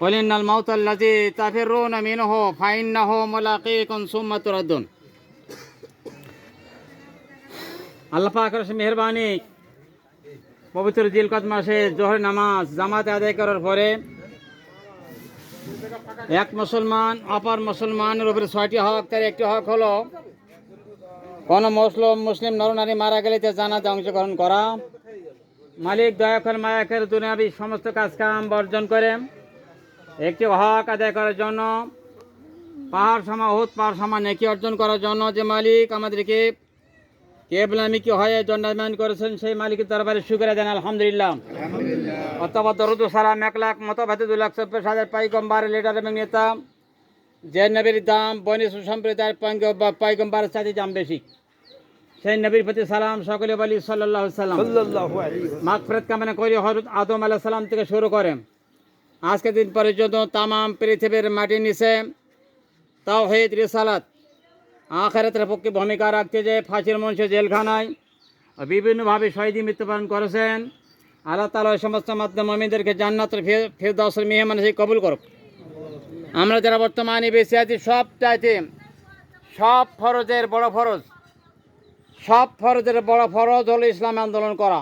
قل إن الموت الذي تفرون منه فإنه ملاقيكم ثم تردون আল্লাহ পাকের মেহরবানি পবিত্র জিলকত মাসে জোহর নামাজ জামাতে আদায় করার পরে এক মুসলমান অপর মুসলমানের উপরে ছয়টি হক তার একটি হক হলো কোন মুসলিম মুসলিম নরনারী মারা গেলে তা জানাতে অংশগ্রহণ করা মালিক দয়া করে মায়া করে দুনিয়াবি সমস্ত কাজ কাম বর্জন করে। একটি হক আদায় করার জন্য পাহাড় সমা হুত পাহাড় সমা নেকি অর্জন করার জন্য যে মালিক আমাদেরকে কেবলামি কি হয়ে দণ্ডায়মান করেছেন সেই মালিকের দরবারে শুক্রিয়া দেন আলহামদুলিল্লাহ। অথবা দরুদ সালাম এক লাখ মতভেদ দু লাখ চব্বিশ হাজার পাইগম্বার লিডার এবং নেতা যে নবীর দাম বনি সম্প্রদায়ের পাইগম্বার সাথে দাম বেশি। সেই নবীর প্রতি সালাম সকলে বলি সাল্লাহ সাল্লাম। মাগফিরাত কামনা করি হরত আদম আলাহ সালাম থেকে শুরু করে আজকে দিন পর্যন্ত তামাম পৃথিবীর মাটির নিচে তাও হেদ রিসালাত আখারাতের পক্ষে ভূমিকা রাখতে যে ফাঁসির মঞ্চে জেলখানায় বিভিন্নভাবে শহীদ মৃত্যুবরণ করেছেন। আল্লাহ তালা ওই সমস্ত মাধ্যমে মমিনদেরকে জান্নাতের ফেরদাসের মেহমান সেই কবুল করুক। আমরা যারা বর্তমানে বেঁচে আছি সব চাইতে সব ফরজের বড় ফরজ। সব ফরজের বড় ফরজ হলো ইসলাম আন্দোলন করা।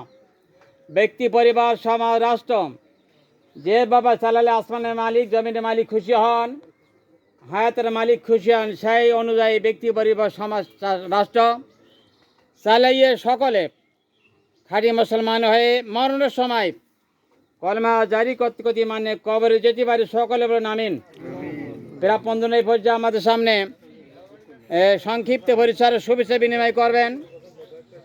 ব্যক্তি, পরিবার, সমাজ, রাষ্ট্র, যে বাবা চালালে আসমানের মালিক, জমিনের মালিক খুশি হন, হায়াতের মালিক খুশি হন, সেই অনুযায়ী ব্যক্তি, পরিবার, সমাজ, রাষ্ট্র চালাইয়ে সকলে খাঁটি মুসলমান হয়ে মরণের সময় কলমা জারি করতে করতে মানে কবরে যেতে পারি, সকলে বলে নামিন প্রাপন্দন এই পর্যায়ে আমাদের সামনে সংক্ষিপ্ত পরিসরে শুভেচ্ছা বিনিময় করবেন।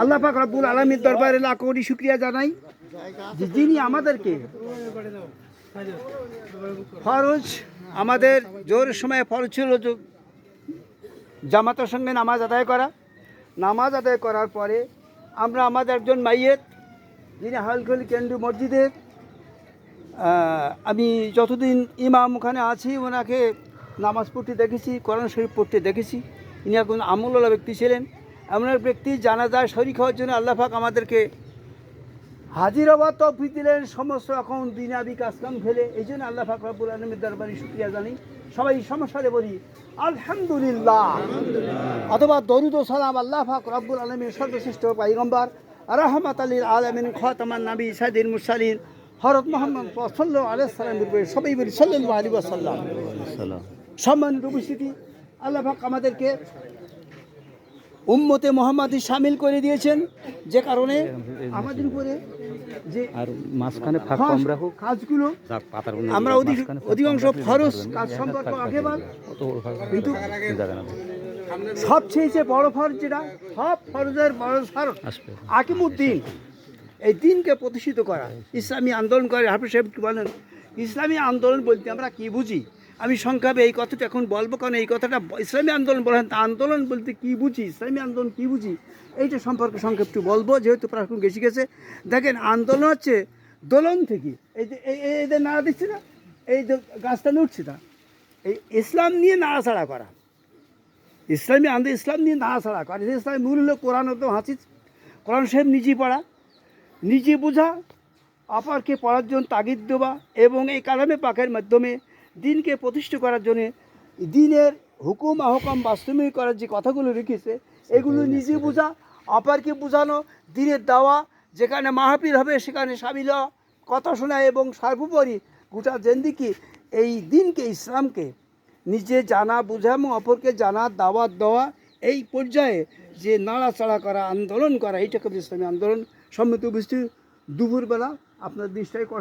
আল্লাহ পাক রব্বুল আলামিন দরবারে লাখ শুকরিয়া জানাই যিনি আমাদেরকে ফরজ আমাদের জোরের সময় ফরজ ছিল জামাতের সঙ্গে নামাজ আদায় করা। নামাজ আদায় করার পরে আমরা আমাদের একজন মাইয়ের, যিনি হালখলি কেন্দ্র মসজিদের আমি যতদিন ইমাম ওখানে আছি, ওনাকে নামাজ পড়তে দেখেছি, কোরআন শরীফ পড়তে দেখেছি। ইনি একজন আমুল্লা ব্যক্তি ছিলেন। এমন এক ব্যক্তি জানাজায় শরীর খাওয়ার জন্য আল্লাহ পাক আমাদেরকে হাজির হওয়ার তফি দিলেন। সমস্ত এখন দিনাবি কাজকাম ফেলে। এই জন্য আল্লাহ পাক রব্বুল আলমের দরবারে শুক্রিয়া জানি। সবাই সমস্যারে বলি আলহামদুলিল্লাহ। অথবা দরুদ সালাম আল্লাহ পাক রব্বুল আলমীর সর্বশ্রেষ্ঠ পাইগম্বার রহমত আলীর আলমিন খতামান নবী সাইদিন মুরসালিন হরত মোহাম্মদ সাল্লু আলাইহি সাল্লামের উপরে সবাই বলি সাল্লাল্লাহু আলাইহি ওয়াসাল্লাম। সম্মানিত উপস্থিতি আল্লাহ পাক আমাদেরকে উম্মতে মোহাম্মদী সামিল করে দিয়েছেন যে কারণে আমাদের উপরে যে আর মাঝখানে কাজগুলো আমরা অধিক অধিকাংশ ফরজ কাজ সম্পর্ক আগেবার কিন্তু সবচেয়ে যে বড় ফরজ যেটা সব ফরজের বড় ফরজ। আকিমুদ্দিন এই দিনকে প্রতিষ্ঠিত করা ইসলামী আন্দোলন করে। হাফিজ সাহেব বলেন ইসলামী আন্দোলন বলতে আমরা কি বুঝি? আমি সংক্ষেপে এই কথাটা এখন বলব, কারণ এই কথাটা ইসলামী আন্দোলন বলেন, তা আন্দোলন বলতে কি বুঝি? ইসলামী আন্দোলন কি বুঝি? এইটা সম্পর্কে সংক্ষেপ একটু বলব, যেহেতু প্রাথমিক বেশি গেছে। দেখেন, আন্দোলন হচ্ছে দোলন থেকে। এই যে এদের নাড়া দিচ্ছে না, এই যে গাছটা নড়ছে না, এই ইসলাম নিয়ে নাড়াছাড়া করা। ইসলামী আন্দোলন, ইসলাম নিয়ে নাড়াচাড়া করা। ইসলাম ইসলামী মূল হলো কোরআন তো হাসিস। কোরআন সাহেব নিজে পড়া নিজে বোঝা, অপরকে পড়ার জন্য তাগিদ দেওয়া এবং এই কালামে পাকের মাধ্যমে দিনকে প্রতিষ্ঠা করার জন্য দিনের হুকুম আহকাম বাস্তবায়ন করার যে কথাগুলো রেখেছে এগুলো নিজে বোঝা অপরকে বোঝানো দিনের দাওয়া যেখানে মাহফিল হবে সেখানে সামিল কথা শোনা এবং সর্বোপরি গোটা জেন্দিকে এই দিনকে ইসলামকে নিজে জানা বোঝা এবং অপরকে জানা দাওয়াত দেওয়া এই পর্যায়ে যে নাড়াচাড়া করা আন্দোলন করা এইটাকে ইসলামী আন্দোলন। সম্মত উপস্থিত দুপুরবেলা আপনার দৃষ্টায় কষ্ট